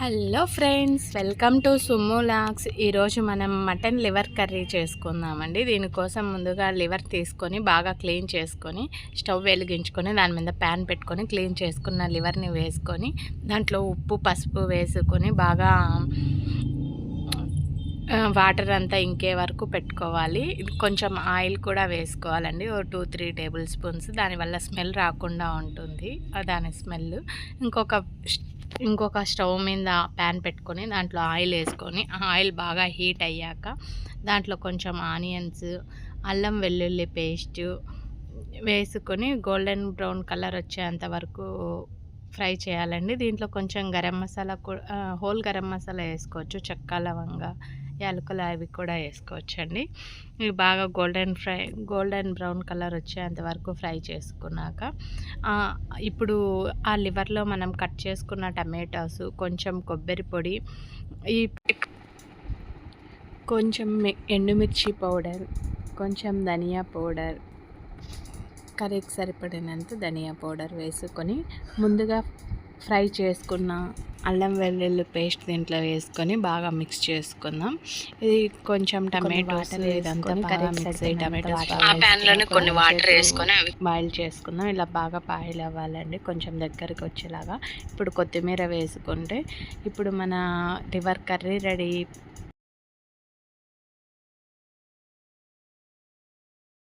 Hello friends welcome to సుమ్ము లాక్స్. ఈరోజు మనం మటన్ లివర్ కర్రీ చేసుకుందామండి. దీనికోసం ముందుగా లివర్ తీసుకొని బాగా క్లీన్ చేసుకొని స్టవ్ వెలిగించుకొని దాని మీద ప్యాన్ పెట్టుకొని క్లీన్ చేసుకున్న లివర్ని వేసుకొని దాంట్లో ఉప్పు పసుపు వేసుకొని బాగా వాటర్ అంతా ఇంకే వరకు పెట్టుకోవాలి. ఇది కొంచెం ఆయిల్ కూడా వేసుకోవాలండి. ఓ టూ త్రీ టేబుల్ స్పూన్స్. దానివల్ల స్మెల్ రాకుండా ఉంటుంది. దాని స్మెల్ ఇంకొక ఇంకొక స్టవ్ మీద ప్యాన్ పెట్టుకొని దాంట్లో ఆయిల్ వేసుకొని ఆయిల్ బాగా హీట్ అయ్యాక దాంట్లో కొంచెం ఆనియన్స్ అల్లం వెల్లుల్లి పేస్ట్ వేసుకొని గోల్డెన్ బ్రౌన్ కలర్ వచ్చేంత వరకు ఫ్రై చేయాలండి. దీంట్లో కొంచెం గరం మసాలా కూడా హోల్ గరం మసాలా వేసుకోవచ్చు చెక్క లవంగా. యాలకులు అవి కూడా వేసుకోవచ్చండి. ఇవి బాగా golden fry golden brown colour వచ్చేంత వరకు ఫ్రై చేసుకున్నాక ఇప్పుడు ఆ లివర్లో మనం కట్ చేసుకున్న టమాటాస్ కొంచెం కొబ్బరి పొడి ఈ కొంచెం ఎండుమిర్చి పౌడర్ కొంచెం ధనియా పౌడర్ కర్రీకి సరిపడినంత ధనియా పౌడర్ వేసుకొని ముందుగా ఫ్రై చేసుకున్న అల్లం వెల్లుల్లి పేస్ట్ దీంట్లో వేసుకొని బాగా మిక్స్ చేసుకుందాం. ఇది కొంచెం టమాటోస్ ఇదంతా బాగా మిక్స్ అయ్యి టమాటోస్ వేసుకొని కొన్ని కొంచెంసేపు వేసుకొని అవి బాయిల్ చేసుకుందాం. ఇలా బాగా బాయిల్ అవ్వాలండి. కొంచెం దగ్గరికి వచ్చేలాగా. ఇప్పుడు కొత్తిమీర వేసుకుంటే ఇప్పుడు మన లివర్ కర్రీ రెడీ